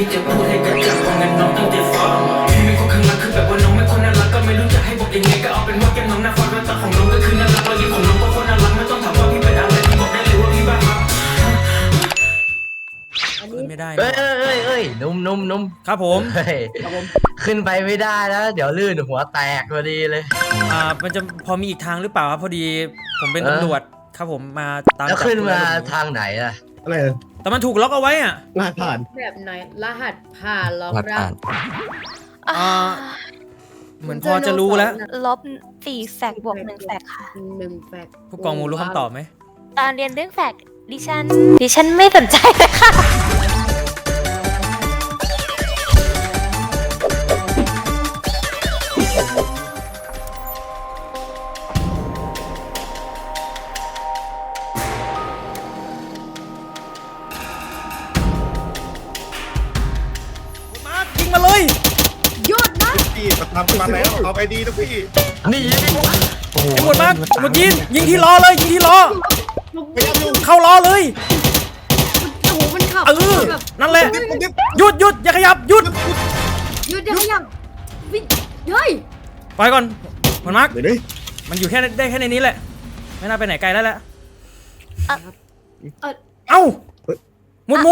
พี่จะพูดให้กระจ่างว่างั้นน้องตั้งใจฟังพี่ไม่คนข้างหลังคือแบบว่าน้องไม่คนน่ารักก็ไม่รู้จะให้บอกยังไงก็เอาเป็นว่าแก้มน้องน่าฟังแววตาของน้องก็คือน่ารักรอยยิ้มของน้องก็คนน่ารักไม่ต้องถามว่าพี่เป็นอะไรพี่บอกได้เลยว่าพี่บ้าครับอันขึ้นี้นไม่ได้เอ้นะยเอ้ยเอ้ยนุ่มนุ่มนุ่มครับผมเฮ้ยครับผมขึ้นไปไม่ได้แล้ว เดี๋ยวลื่นหัวแตกพอดีเลย อ่ามันจะพอมีอีกทางหรือเปล่าครับพอดี ผมเป็นเออ ตำรวจครับผมมาตามแล้วจับขึ้นมาคร้ยหลบหนีทางไหนล่ะอะไร แต่มันถูกล็อกเอาไว้อะงานผ่าน แบบไหนรหัสผ่านล็อกรหัสรัผ่าบนอ่าเหมือนพอจะรู้แล้วลบสี่แฟกบวกหนึ่งแฟกค่ะหนึ่งแฟกผู้กองมูรู้คำตอบไหมตอนเรียนเรื่องแฟกดิฉันดิฉันไม่สนใจเลยค่ะ ยิงยิงที่ล้อเลยยิงที่ล้อไม่ยังอยู่เข้าล้อเลยโอ้โหมันขับเออแบบนั่นแหละดิบดิบหยุดหยุดอย่าขยับหยุดหยุดยังยังวิเฮ้ยไปก่อนหมดมากเดี๋ยวดิมันอยู่แค่ได้แค่ในนี้แหละ ไม่น่าไปไหนไกลแล้วแหละเออเอ้าหมวดโม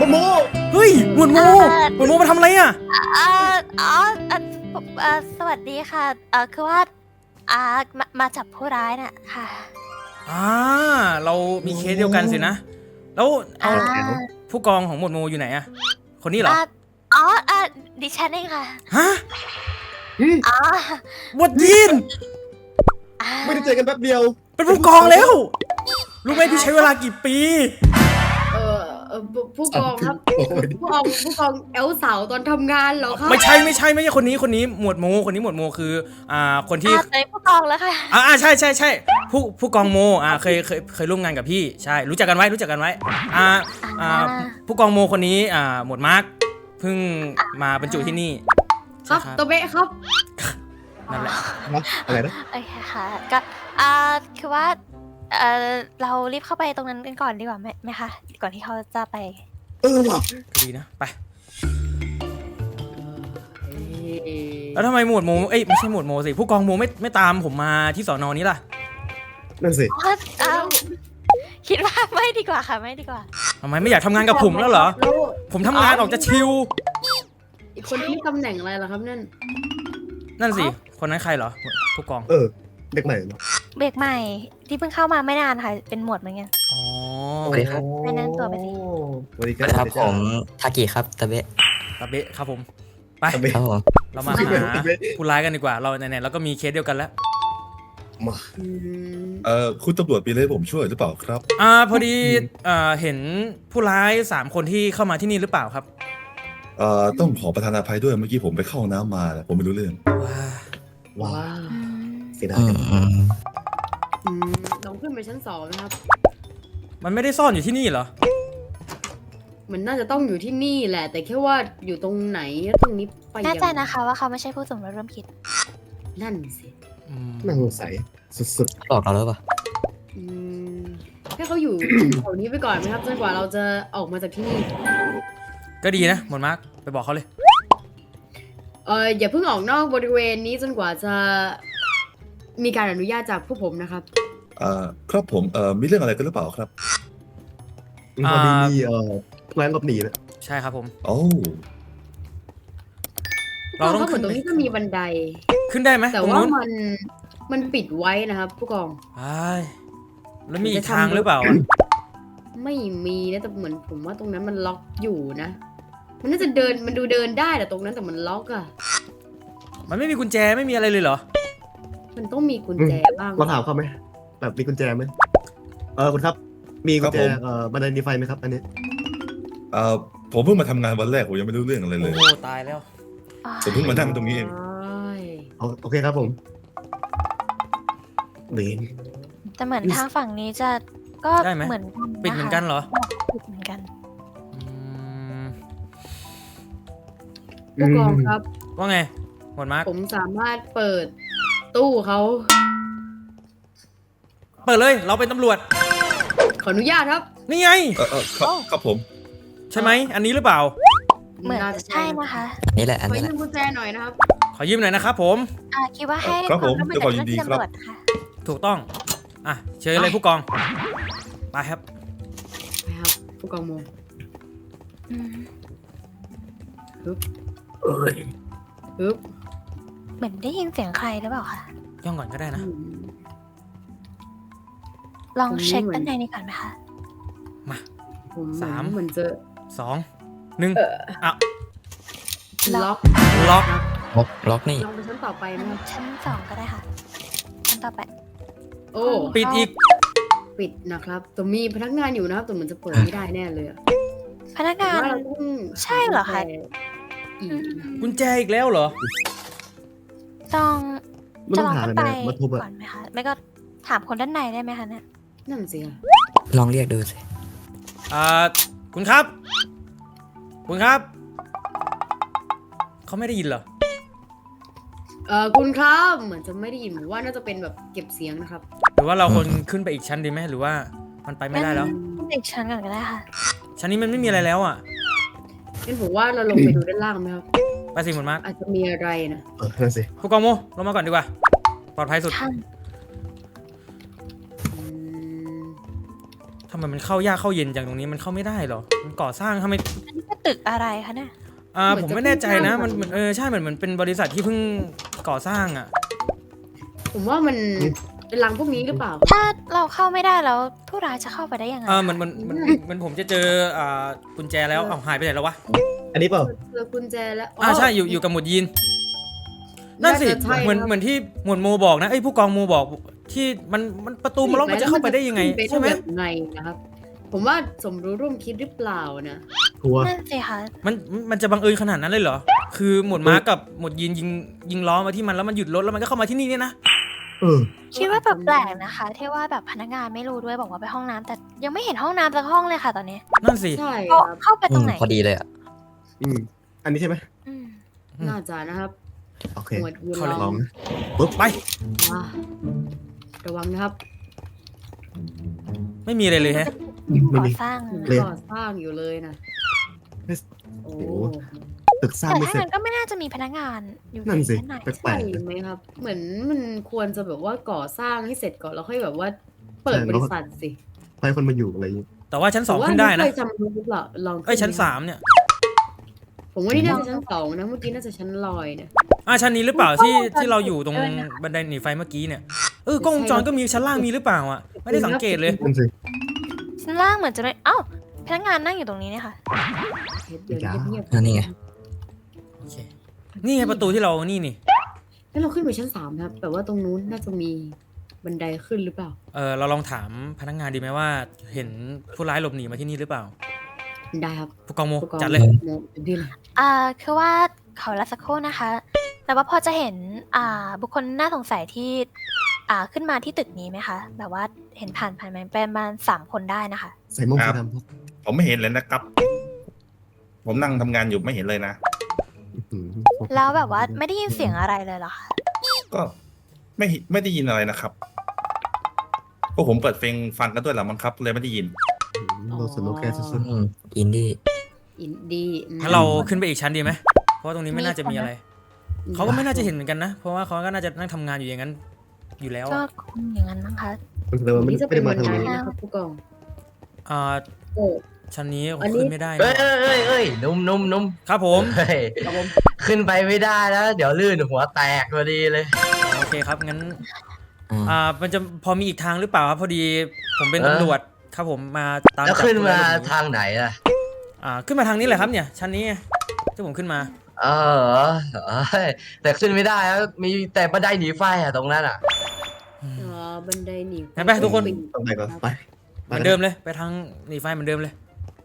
มันโมเฮ้ยหมวดโมหมวดโมมาทำอะไรอะ เอ่ออ๋อเอ่อเอ่อสวัสดีค่ะ เอ่อคือว่า อ่ามามาจับผู้ร้ายน่ะค่ะอ่าเรามีเคสเดียวกันสินะ แล้วเอาอ่า ผู้กองของหมวดโมอยู่ไหนอะคนนี้เหรออ่าอ๋ออ่าดิฉันเองค่ะ ฮะอ๋อหมวดยีนอ่าไม่ได้เจอกันแป๊บเดียว เป็นผู้กองแล้ว รู้ไหมพี่ใช้เวลากี่ปีเออเออ ผู้ผู้กองครับผู้กองผู้กองแอลสาวตอนทำงานเหรอครับไม่ใช่ไม่ใช่ไม่ใช่คนนี้คนนี้หมวดโมคนนี้หมวดโมคืออ่าคนที่ อ่าเลยผู้กองแล้วค่ะ อ่าอ่าใช่ใช่ใช่ผู้ผู้กองโมอ่าเคยเคยเคยร่วมงานกับพี่ใช่รู้จักกันไว้รู้จักกันไว้อ่าอ่าผู้กองโมคนนี้อ่าหมวดมาร์คเพิ่งมาบรรจุที่นี่ครับใช่ตัวเบะครับนั่นแหละนะอะไรนะ โอเคค่ะก็อ่าคือว่า เอ่อเรารีบเข้าไปตรงนั้นกันก่อนดีกว่าไหมไหมคะ ก่อนที่เขาจะไป เออว่ะก็ดีนะ ไป แล้วทำไมหมวดโมเอ้ยไม่ใช่หมวดโมสิ ผู้กองโมไม่ไม่ตามผมมาที่สอนอนี้ล่ะนั่นสิ อ๋อเอาคิดว่าไม่ดีกว่าค่ะ ไม่ดีกว่า ทำไมไม่อยากทำงานกับผมแล้วเหรอ แล้วผมทำงานออกจะชิลอีกคนนี้ตำแหน่งอะไรล่ะครับนั่น นั่นสิ คนนั้นใครเหรอ ผู้กอง เออ เด็กใหม่เนอะ เบรกใหม่ที่เพิ่งเข้ามาไม่นานค่ะ เป็นหมวดเหมือนกัน อ๋อสวัสดีครับแนะนำตัวไปสิ สวัสดีสควัรัสบดีครับผมทากิครับตะเบะตาเบะครับผม ไปตะเบะครับผม เรามาหาผู้ร้ายกันดีกว่า เราไหนๆเราก็มีเคสเดียวกันแล้ว มาอืมเอ่อคุณตำรวจมีอะไรให้ผมช่วยหรือเปล่าครับ อ่า พอดีอ่าเห็นผู้ร้ายสามคนที่เข้ามาที่นี่หรือเปล่าครับ เอ่อต้องขอประทานอภัยด้วยเมื่อกี้ผมไปเข้าห้องน้ำมา ผมไม่รู้เรื่อง ว้าว้าว้าวเสียดายอืจัมงอืม อืมลองขึ้นไปชั้นสองนะครับ มันไม่ได้ซ่อนอยู่ที่นี่เหรอ มันน่าจะต้องอยู่ที่นี่แหละ แต่แค่ว่าอยู่ตรงไหนแล้วตรงนี้ไปยังแน่ใจนะคะว่าเขาไม่ใช่ผู้สมรู้ร่วมคิด นั่นสิอืมน่าสงสัยสุดหลอกเราแล้วปะอืมให้เขาอยู่ แถวนี้ไปก่อนไหมครับจนกว่าเราจะออกมาจากที่นี่ ก็ดีนะหมดมาร์กไปบอกเขาเลย เอออย่าเพิ่งออกนอกบริเวณนี้จนกว่าจะ มีการอนุญาตจากผู้ผมนะครับ เอ่อครับผมเอ่อมีเรื่องอะไรกันหรือเปล่าครับๆพอดีมีเอ่อแพลนหลบหนีนะใช่ครับผม โอ้เราต้องผู้กองครับเหมือนตรงนี้ก็มีบันได ขึ้นได้ไหมแต่ตรงว่านู้นมันมันปิดไว้นะครับ ผู้กอง ไอ้ายแล้วมีอีกทางหรือเปล่าไม่มีนะแต่เหมือนผมว่าตรงนั้นมันล็อกอยู่นะ มันน่าจะเดินมันดูเดินได้แต่ตรงนั้นแต่มันล็อกอะมันไม่มีกุญแจไม่มีอะไรเลยเหรอ มันต้องมีกุญแจบ้าง เราถามเขาไหมแบบมีกุญแจไหมเออคุณครับ มีกุญแจเอ่อบันไดมีไฟไหมครับอันนี้เอ่อผมเพิ่งมาทำงานวันแรกผมยังไม่รู้เรื่องอะไรเลโอ้ย โหตายแล้ว ผมเพิ่งมานั่งตรงนี้เองใช่เอาโอเคครับผมเบน แต่เหมือนทางฝั่งนี้จะก็ได้ไหม เหมือนกัปิดเหมือนกันเหรอปิดเหมือนกัน อืมผู้กองครับ ว่าไงหมดมาร์กผมสามารถเปิด ตู้เขาเปิดเลยเราเป็นตำรวจ ขออนุญาตครับนี่ไง เออเออครับครับผม ใช่ไหมอันนี้หรือเปล่า เหมือนน่าจะใช่นะคะอันนี้แหละอันขอนี้แหยืละ มกุญแจหน่อยนะครับ ขอยืมหน่อยนะครับผม อ่าคิดว่าให้ครับผมวาด้วยความยินดีร่วมมือครับกับเจ้าหน้าที่ตำรวจค่ะ ถูกต้อง อะ เชิญเลยผู้กองไปครับไปครับผู้กองโมอืมปึ๊บ เอ้ยปึ๊บเหมือนได้ยินเสียงใครหรือเปล่าคะ ย่องก่อนก็ได้นะอืมลองตรงนี้เช็คเหมือนด้านในนี้ก่อนไหมคะ มา ผมสาม เหมือนจะสอง หนึ่งอะ ล็อกล็อก ล็อกล็อกนี่ ลองไปชั้นต่อไปไหมครับชั้นสองก็ได้ค่ะชั้นต่อไป โอ้ ปิดอีก ปิดนะครับแต่มีพนักงานอยู่นะครับแต่เหมือนจะเปิดไม่ได้แน่เลยอะพนักงาน ว่าเราต้องใช่เหรอคะ อีกนะกุญแจอีกแล้วเหรอ ต้องมันจะต้อลองงหาขึ้อะนไรไปมามาทุบอะก่อนไหมคะไม่ก็ถามคนด้านในได้ไหมคะเนี่ยนั่นสิค่ะลองเรียกดูสิ อ่าคุณครับ คุณครับ เขาไม่ได้ยินเหรอ เออคุณครับเหมือนจะไม่ได้ยินผมว่าน่าจะเป็นแบบเก็บเสียงนะครับ หรือว่าเราคนขึ้นไปอีกชั้นดีไหมหรือว่ามันไปไม่ได้แล้ว เด็กชั้นก่อนก็ได้ค่ะชั้นนี้มันไม่มีอะไรแล้วอะงั้นผมว่าเราลงไปดูด้านล่างไหมครับ ไปสิหมดมาร์คอาจจะมีอะไรนะเออนั่นสิผู้กองโมลงมาก่อนดีกว่า ปลอดภัยสุดท่านอืมทำไมมันเข้ายากเข้าเย็นจังตรงนี้มันเข้าไม่ได้เหรอ มันก่อสร้างทำไม อันนี้เป็นตึกอะไรคะเนี่ยอ่าผมไม่แน่ใจนะ มันมันเออใช่เหมือนเหมือนเป็นบริษัทที่เพิ่งก่อสร้างอะ ผมว่ามันเป็นรังพวกนี้หรือเปล่า ถ้าเราเข้าไม่ได้แล้วผู้ร้ายจะเข้าไปได้ยังไงเออมันมันมันมันผมจะเจออ่ากุญแจแล้ว เอาหายไปไหนแล้ววะ อันนี้เปล่า เจอกุญแจแล้วอ่าใช่อยู่อยู่กับหมวดยีน นั่นสิาจะใช่เหมือนครับเหมือนที่หมวดโมบอกนะไอ้ยผู้กองโมบอกที่มันมันประตูมันล็อกมันจะเข้าไปได้ยังไงขึ้นใช่ไหมแบบไงนะครับ ผมว่าสมรู้ร่วมคิดหรือเปล่านะ ทัวร์นั่นสิคะมันมันจะบังเอิญขนาดนั้นเลยเหรอ คือหมวดม้ากับหมวดยีนยิงยิงล้อมาที่มันแล้วมันหยุดรถแล้วมันก็เข้ามาที่นี่เนี่ยนะ เออ คิดว่าแปลกๆนะคะ ที่ว่าแบบพนักงานไม่รู้ด้วยบอกว่าไปห้องน้ำแต่ยังไม่เห็นห้องน้ำสักห้องเลยค่ะตอนนี้ นั่นสิใช่คเข้ารับเข้าไปอืตรงมไหนพอดีเลยอะ อืม อันนี้ใช่ไหมอืมอืมน่าจะนะครับโอเคหมวดยีนเข้าเลยลลอองงนะปุ๊บไป อะระวังนะครับไม่มีอะไรเลยแฮะ ไม่ก่อมี สร้างเลยก่อสร้างอยู่เลยนะไม่โอ้โอ้ตึกสร้างแต่ไม่ถ้าเสร็จงั้นก็ไม่น่าจะมีพนักงานอยู่นั่นสิ ชั้นไหนแปลใช่กๆนะ ไหมครับ เหมือนมันควรจะแบบว่าก่อสร้างให้เสร็จก่อนแล้วค่อยแบบว่า เปิดใช่บแล้วริษัทสิไปคนมาอยู่อะไรอย่างงี้แต่ว่าชั้นสองผมว่าขึ้นได้นะ เคยจำรู้หรือเปล่าลองขึ้เอ้ยชั้นไหสามเนี่ย ผมว่านี่น่าจะชั้นสองนะเมื่อกี้น่าจะชั้นลอยนะอ่าชั้นนี้หรือเปล่าที่ที่เราอยู่ตรงบันไดหนีไฟเมื่อกี้เนี่ยเออกล้องวงจรก็มีชั้นล่างมีหรือเปล่าอะไม่ได้สังเกตเลยนั่นสิชั้นล่างเหมือนจะไม่เอ้าพนักงานนั่งอยู่ตรงนี้เนี่ยค่ะเดี๋ยวเงียบๆอะนี่ไงโอเคนี่ไงประตูที่เรานี่นี่งั้นเราขึ้นไปชั้นสามนะครับแต่ว่าตรงนู้นน่าจะมีบันไดขึ้นหรือเปล่า เออเราลองถามพนักงานดีไหมว่า เห็นผู้ร้ายหลบหนีมาที่นี่หรือเปล่า ได้ครับผู้กองโมผู้กองจัดเลย โมเต็มที่เลย อ่าคือว่าขอรับสักครู่นะคะ แต่ว่าพอจะเห็นอ่าบุคคลน่าสงสัยที่อ่าขึ้นมาที่ตึกนี้ไหมคะ แบบว่าเห็นผ่านผ่านมาประมาณสามคนได้นะคะ ใส่โม่งครัสีบดำพวกผมไม่เห็นเลยนะครับ ผมนั่งทำงานอยู่ไม่เห็นเลยนะ อื้อหือพกแล้วแบบว่าไม่ได้ยินเสียงอะไรเลยเหรอคะ ก็ไม่ไม่ได้ยินอะไรนะครับพวกผมเปิดเพลงฟังกันด้วยแหละมั้งครับ เลยไม่ได้ยินอื้อหือ โลสโลแกนสุดอืมอินดี้อินดี้อืมงั้นเราขึ้นไปอีกชั้นดีไหมเพราะว่าตรงนี้ไม่น่าจะมีอะไรอืมเขาก็ไม่น่าจะเห็นเหมือนกันนะ เพราะว่าเขาก็น่าจะนั่งทำงานอยู่อย่างนั้น อยู่แล้วก็อะคงอย่างนั้นมั้งคะ ๆมันแปลว่าไม่นี่จะไม่เป็นได้บัมานทางไดนี้ นะครับผู้กองอ่าโอ้ ชั้นนี้อันนี้ ขึ้นไม่ได้เอ้ยนะเอ้ยเอ้ยเอ้ยนุ่มนุ่มนุ่มครับผม เฮ้ยขึ้นไปไม่ได้แล้ว เดี๋ยวลื่นหัวแตกพอดีเลย โอเคครับงั้นอืมอ่ามันจะพอมีอีกทางหรือเปล่าครับพอดีผมเป็นเออ ตำรวจ ครับผมมาตามแล้วจับขึ้นผู้มาร้ยหลบหนีทางไหนล่ะ อ่าขึ้นมาทางนี้แหละครับเนี่ย ชั้นนี้ไงที่ผมขึ้นมา เออเอ้ยแต่ขึ้นไม่ได้แล้วมีแต่บันไดหนีไฟอะตรงนั้นอะเอ่อบันไดหนีงั้นไปทุกคนต้องไปก่อนไปเหมือนเดิมเลยไปทางหนีไฟเหมือนเดิมเลย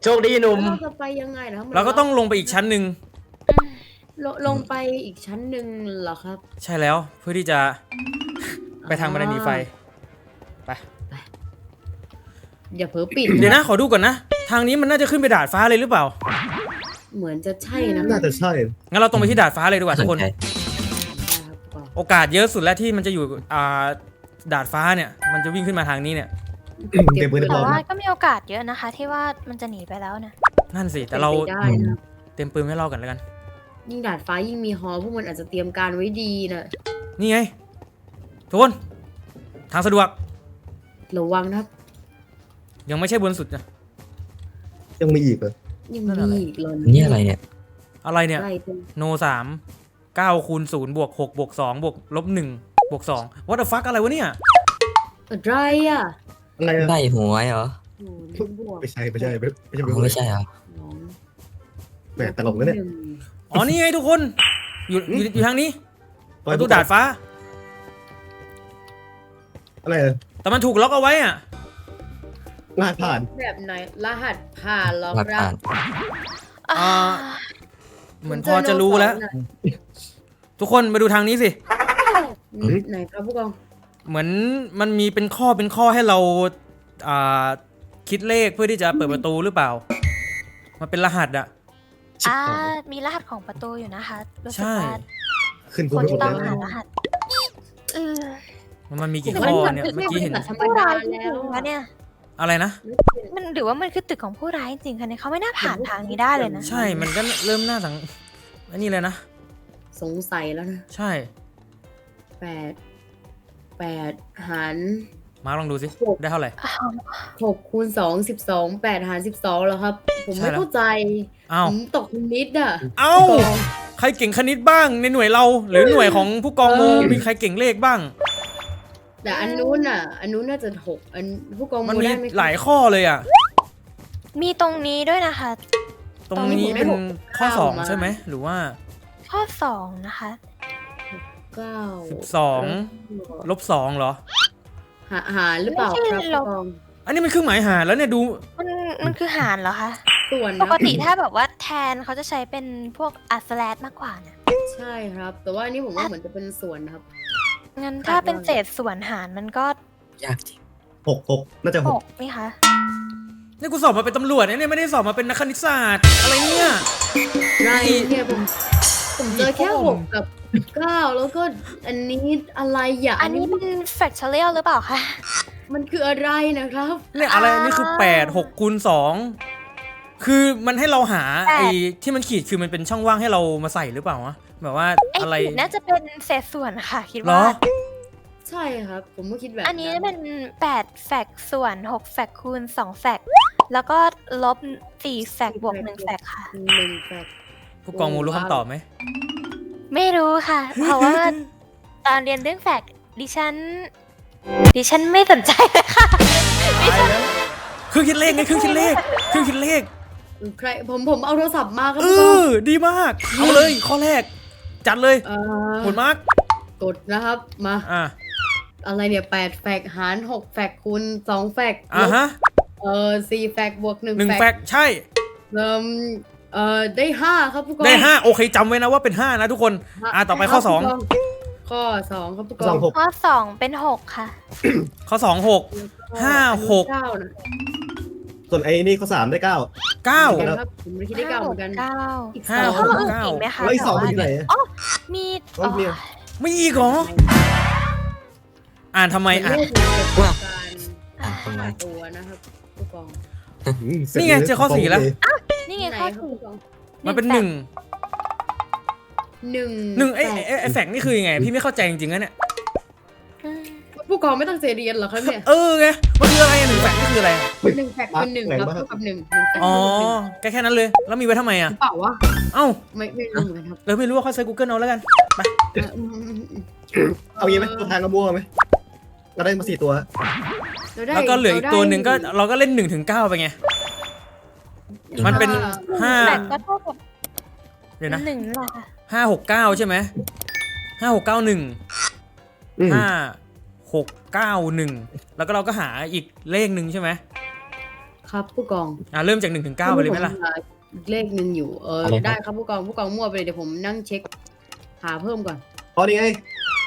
โชคดีหนุ่มแล้วเราจะไปยังไงนะครับเราก็ต้องลงไปอีกชั้นหนึ่งลงลงไปอีกชั้นหนึ่งเหรอครับ ใช่แล้วเพื่อที่จะ ไปทางบันไดหนีไฟไป อย่าเผลอปิดเดี๋ยวนะขอดูก่อนนะ ทางนี้มันน่าจะขึ้นไปดาดฟ้าเลยหรือเปล่า เหมือนจะใช่นะน่าจะใช่งั้นเราตรงไปที่ดาดฟ้าเลยดีกว่าทุกคนใช่ได้ครับผู้กองโอกาสเยอะสุดแล้วที่มันจะอยู่อ่าดาดฟ้าเนี่ย มันจะวิ่งขึ้นมาทางนี้เนี่ย เก็บปืนให้พแต่ร้อมว่าก็มีโอกาสเยอะนะคะ ที่ว่ามันจะหนีไปแล้วนะ นั่นสิ แต่เราป็นไปได้นะครับเตรียมปืนให้เรากันแล้วกัน ยิ่งดาดฟ้ายิ่งมีฮอพวกมันอาจจะเตรียมการไว้ดีนะนี่ไงทุกคนทางสะดวก ระวังนะครับ ยังไม่ใช่บนสุดนะ ยังมีอีกเหรอยังนั่นอะไร มีอีกเหรอนี่อะไรเนี่ย อะไรเนี่ยใกล้ตรงโนสามเก้าคูณศูนย์บวกหกบวกสองบวกลบหนึ่งบวกสองวัตถุฟักอะไรวะเนี่ย อะไรอะอะไรอะได้หัวเหรอโอ้โหบวกไม่ใช่ไม่ใช่ไม่ไม่ใช่อ๋อไม่ใช่เหรอ สองแหมตลกนะเนี่ย หงอ๋อนี่ไงทุกคน อยู่อยู่อยู่ทางนี้ปไประตูดาดฟ้า อะไรอะแต่มันถูกล็อกเอาไว้อะ ลาดผ่าน แบบไหนรหัสผ่านเหรอหลักครับฐานอ่าอ่าเหมือนพอจะรู้แล้ว ทุกคนมาดูทางนี้สิอืมไหนครับผู้กอง เหมือนมันมีเป็นข้อเป็นข้อให้เราอ่าคิดเลขเพื่อที่จะเปิดประตูหรือเปล่า มันเป็นรหัสอะอ่ามีรหัสของประตูอยู่นะคะรู้สึกใช่ว่าขึ้นคพูดนไม่หมดต้องแล้วหารหัสเออมันมันมีกี่แต่ข้อมันเนี่ยมันเมื่อกี้เห็นธรรมผู้ดาร้ายจแล้ริวงๆนะเนี่ย อะไรนะ มันหรือว่ามันคือตึกของผู้ร้ายจริงๆคะเนี่ยเขาไม่น่าผ่านทางนี้ได้เลยนะ ใช่มันก็เริ่มน่าสังอันนี้เลยนะ สงสัยแล้วนะใช่ แปดแปดหารมาลองดูสิหกได้เท่าไหร่ หกคูณสองสิบสองแปดหารสิบสองแล้วครับ ผมใช่ไม่แล้ว เข้าใจอ้าว ผมตกนิดอะ เอ้าผู้กองใครเก่งคณิตบ้างในหน่วยเรา หรือหน่วยของผู้กองโมเออ มีใครเก่งเลขบ้าง แต่อันนู้นอะ อันนู้นน่าจะหกอันผู้กองมันโมมีได้ไหมครับหลายข้อเลยอะ มีตรงนี้ด้วยนะคะ ตรงตอนนี้นี้ผมได้เป็นหกข้อเก้าสองมาใช่ไหมหรือว่าข้อสองนะคะ เก้าสองลบสองเหรอ หาหารหรือเปล่าครับผู้กองอันนี้มันเครื่องหมายหารแล้วเนี่ยดู มันมันคือหารเหรอคะ ส่วนปนะกติถ้าแบบว่าแทนเขาจะใช้เป็นพวกอัสแลดมากกว่านะ ใช่ครับ แต่ว่าอันนี้ผมว่าเหมือนจะเป็นส่วนนะครับ งั้นถ้าเป็นเศษส่วนหารมันก็ยากจริงหกหกน่าจะหหกกไหมคะ นี่กูสอบมาเป็นตำรวจนะเนี่ยไม่ได้สอบมาเป็นนักคณิตศาสตร์ อะไรเนี่ยไรเนี่ยผมผมเจอแค่หกกับเก้าแล้วก็อันนี้อะไรอะอันนี้เป็น factorial หรือเปล่าคะ มันคืออะไรนะครับ เนี่ยอะไรอ่านี่คือแปดหกคูณสองคือมันให้เราหาแปด ไอ้ที่มันขีดคือมันเป็นช่องว่างให้เรามาใส่หรือเปล่าวะแบบว่าไอ้อะไรขีดน่าจะเป็นเศษส่วนค่ะ คิดเหรว่า อ ใช่ครับ ผมก็คิดแบบอันนี้เป็น8แฟกส่วน6แฟกคูณ2แฟกแล้วก็ลบ4แฟกบวก1แฟกค่ะ หนึ่งแฟก ผู้กองมูรู้คำตอบไหม ไม่รู้ค่ะ เพราะว่าตอนเรียนเรื่องแฟกดิฉัน ดิฉันไม่สนใจเลยค่ะดิฉันเครื่องคิดเลขไงเครื่องคิดเลขเครื่องคิดเลข ใครผมผมเอาโทรศัพท์มาครับเอผู้กองอดีมาก เอาเลยข้อแรก จัดเลยเอ่อหมดมาร์กกดนะครับมา อะอะไรเนี่ยแปดแฟกหารหกแฟกคูณสองแฟกอะฮะเออสี่แฟกบวกหนึ่งหนึ่งแฟแฟกกใช่ เริ่มเอ่อได้ห้าครับผู้กองได้ห้าโอเคจำไว้นะว่าเป็นห้านะทุกคน อะต่อไปข้อสองครับผู้กข้อสองครับผู้กองสองหกข้อ2เป็น6ค่ะ ข้อสองหกห้าหก เก้านะส่วนไอ้นี่ข้อสามได้เก้า เก้า เหมือนกันครับผมไม่คิดได้เก้าเหมือนกันเก้าอีกห้าสองหข้อกอื่นเก้าอีกไหมคะแล้วอีกสองมันอยู่ไหนอ๋อมีอ๋อเนี่ยไม่อีกเหรอ อ่านทำไมอ่านเป็นเลขในว้าวการอ่านตรงไหนห้าตัวนะครับผู้กองอืมสร็จนี่ไงเจอข้อสี่แล้ว นี่ไงไหนข้อครับสี่ผู้กองมันเป็นหนึ่งหนึ่งหนึ่งไอ้แปดไอ้ไอ้แฟกต์นี่คือยังไง พี่ไม่เข้าใจจริงๆนะเนี่ยอืมผู้ กองไม่ต้องเสียเรียนเหรอครับเนี่ยเออไงมันคืออะไรอะหนึ่งแฟกต์นี่คืออะไรอะหนึ่งแฟกเป็นหนึ่งครับเท่ากับหนึ่งหนึ่งแฟกอ๋อเท่ากับหนึ่งแค่แค่นั้นเลยแล้วมีไว้ทำไมอะ เปล่าวะเอ้าไม่ไม่รู้เหมือนกันครับเราไม่รู้ว่าเขาใช้ Google เอาแล้วกันเอออืมอืมอืมเอางี้ไหมตัวทางกระบัวไหมก็ได้มาสี่ตัว เราได้แล้วก็เหลืออีกตัวหนึ่งก็เราก็เล่นหนึ่งถึงเก้าไปไง มันเป็นห้าแต่ก็เท่ากับเดี๋ยวนะหนึ่งหรอคะห้าหกเก้าใช่ไหมห้าหกเก้าหนึ่งห้า หกเก้าหนึ่งแล้วก็เราก็หาอีกเลขหนึ่งใช่ไหมครับผู้กองอ่าเริ่มจากหนึ่งถึงเก้าไปเลยไหมล่ะผหาอีกเลขหนึ่งอยู่เอออะไรครับ ได้ครับผู้กองผู้กองมั่วไปเลยเดี๋ยวผมนั่งเช็ค หาเพิ่มก่อนอ๋อนี่ไง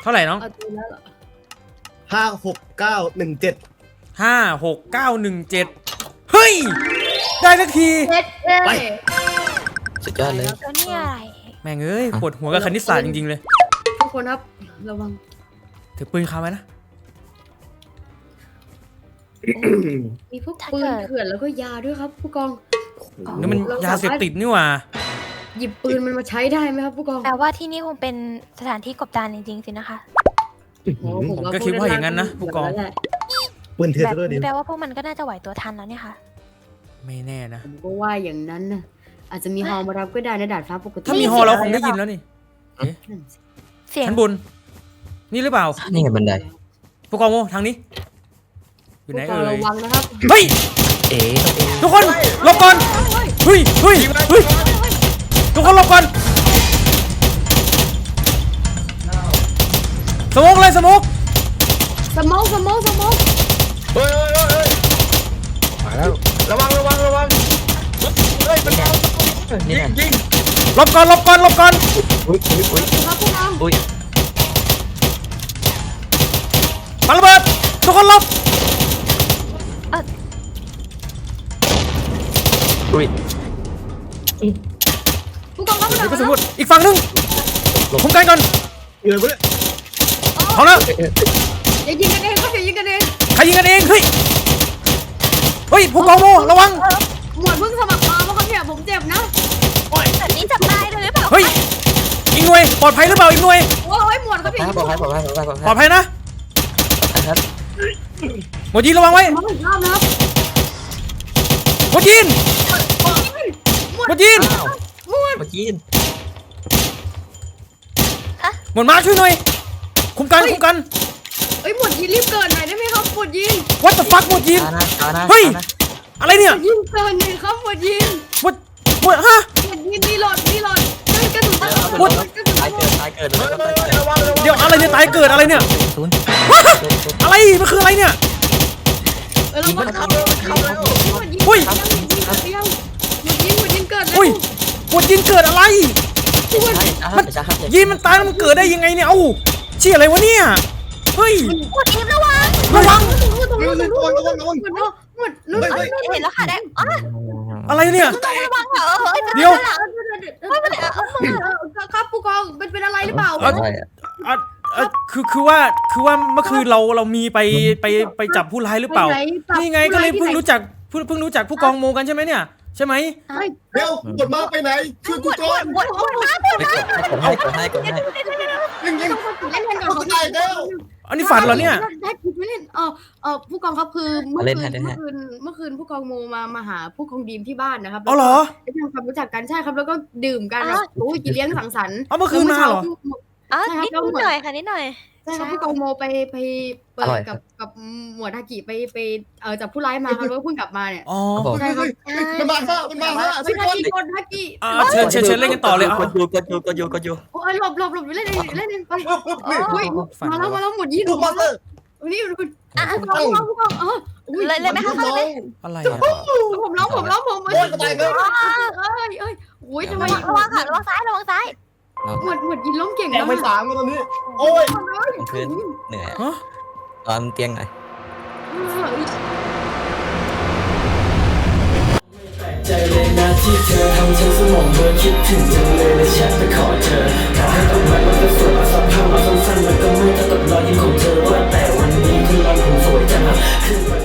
เท่าไหร่น้อง เอาตัวแล้วเหรอห้าหกเก้าหนึ่งเจ็ดห้าหกเก้าหนึ่งเจ็ดเฮ้ย ได้สักทีเจ็ดเอ้ยสุดยอดเลย แล้วนี่อะไร แม่งเอ้ยปวดหัวกับคณิตศาสตร์จริง ๆ เลย ทุกคนครับระวังถือปืนคาไว้นะ มีพวกปืนเถื่อนแล้วก็ยาด้วยครับ ผู้กอง นี่มันยาเสพติดนี่หว่า หยิบปืนมันมาใช้ได้ไหมครับ ผู้กองแปลว่าที่นี่คงเป็นสถานที่กบดานจริงๆสินะคะโอ้ผผมก็คิดว่าอย่างนั้นนะผู้กองแล้วแหละปืนเถื่อนแบบซะด้วยดินี้แปลว่าพวกมันก็น่าจะไหวตัวทันแล้วเนี่ยค่ะ ไม่แน่นะ ผมก็ว่าอย่างนั้นนะอาจจะมีฮอมารับก็ได้นะดาดฟ้าปกติถ้ามีฮอเราคงได้ยินแล้วนี่นั่นสิเสียงชั้นบน นี่หรือเปล่า นี่ไงบันไดผู้กองโมทางนี้ อยู่ไหนผู้กองเอ่ยระวังนะครับเฮ้ยเอ๋ตัวเองทุกคนหลบก่อนเฮ้ยเฮ้ยเฮ้ยทุกคนหลบก่อนสโมกเลยสโมกสมองสมองสมองเฮ้ยเฮ้ยเฮ้ยมาแล้วระวังระวังระวังเฮ้ยมันเอานี่ยิงไงยิงหลบก่อนหลบก่อนหลบก่อนอุ้ยอุ้ยอุ้ยครับผู้กองอุ้ยปาระเบิดทุกคนหลบ อุ้ยผู้กองครับผู้กเดี๋ยวกระสุนองหมดอีกฝั่งหนึงคุ้มกันก่อนเงินกูเนี่ยเอานะอย่ายิงกันเองครับอย่ายิงกันเองใครยิงกันเองเฮ้ยเฮ้ยผู้กองโมระวังหมวดเพิ่งสมัครมาเพราะครับเนี่ยผมเจ็บนะแบบนี้จับได้เลยหรือเปล่าเฮ้ยอีกหน่วยปลอดภัยหรือเปล่าอีกหน่วยโอ้ยหมวดครับอย่ายิงปลอดภัยปลอดภัยปลอดภัยปลอดปลอดภัยภัยนะครับหมดยินระวังไว้มาอีกรอบนะครับ หมดยินหมดยินอ้าวเมื่อกี้หมดมาช่วยหน่อย คุมกันคุมกันเอ้ยหมวดยิงรีบเกิดหน่อยได้ไหมครับหมวดยิง What the fuck หมดยินช้านะช้านะเฮ้ยช้านะอะไรเนี่ยยิงเกินหน่อยครับหมวดยิงหมดหมดฮะหมวดยิงรีโหลดรีโหลดกระสุนตั้งหมดกระสุนตายตั้งเกิดตายเกิดเฮ้ยแล้วก็เฮ้ตายยเกิดระวังระวังเดี๋ยวอะไรเนี่ยตายเกิดอะไรเนี่ยศูนย์อะไรมันคืออะไรเนี่ยเออเรามาเข้าเข้าแล้ว ยินเกิดอะไรใช่ช้าครับช้าครับยินมันตายแล้วมันเกิดได้ยังไงเนี่ยเอ้าเชี่ยอะไรวะเนี่ยเฮ้ยหมดอีฟระวังระวังตรงนู้นตรงนู้นตรงนู้นตรงนู้นหมวดหมวดนู้นเฮ้ยเฮ้ยเห็นแล้วค่ะได้อ๋ออะไรเนี่ยระวังค่ะเฮ้ยเดี๋ยวครับผู้กองเป็นเป็นอะไรหรือเปล่าเอ้าใช่อะอะอะคือคือว่าคือว่าเมื่อคืนเราเรามีไปไปไปจับผู้ร้ายหรือเปล่านี่ไงก็เลยเพิ่งรู้จักเพิ่งเพิ่งรู้จักผู้กองโมกันใช่ไหมเนี่ย ใช่ไหมเดี๋ยวกดมาไปไหนช่วยกูก่อนหมดหมดมาไม่กดให้กดให้กดให้ยิงยิงเล่นกันก่อนเขาได้แล้วอันนี้ฝันเหรอเนี่ยได้คิดไม่เล่นเออเออผู้กองครับคือเมื่อคืนเมื่อคืนเมื่อคืนผู้กองโมมามาหาผู้กองดีมที่บ้านนะครับอ๋อเหรอได้ทำความรู้จักกันใช่ครับ แล้วก็ดื่มกันแบบโอ้ยกินเลี้ยงสังสรรค์เอาเมื่อคืนมาเหรออ๋อนิดหน่อยค่ะนิดหน่อย ใช่ครับผู้กองโมไปไปเปิดกับกับหมวดฮากิไปไปเออจับผู้ร้ายมาครับแล้วเพิ่งกลับมาเนี่ยอ๋อบอกใช่ครับมันมาห้ามันมาห้าไม่ช่วยฮาก่อนกิกดฮากิอะเชิญเชิญเชิญเล่นกันต่อเลยเอากดอยู่กดอยู่กดอยู่กดอยู่ โอ้ยหลบหลบหลบเล่นเองเล่นเองไปนี่อุ้ยมาแล้วมาแล้วหมดยี่ลูกมาสเตอร์ นี่คุณอะผู้กองผู้กองผู้กองเอออุ้ยเลยเลยไหมคะน้องอะไรอะผมร้องผมร้องผมโอ้ยตายแล้วเอ้ยเอ้ยโอ้ยทำไมระวังค่ะระวังซ้ายระวังซ้าย หมดหมดยินล้มเก่งแตกไปสามแล้ตอนนี้ โอ้ยพื้นเหนื่อยฮนอนเตียงหน่อยใจเลยนะที่เธอทำฉันสมองเบอคิดถึงจังเลยและแชทไปขอเธออให้ตรงแบมันก็สวยมาสัมภาษณ์มาสั้นมันก็ไม่ถ้ากับรอยยิ้มของเธอว่าแต่วันนี้คุณรอยผมสวยจังขึ้นมา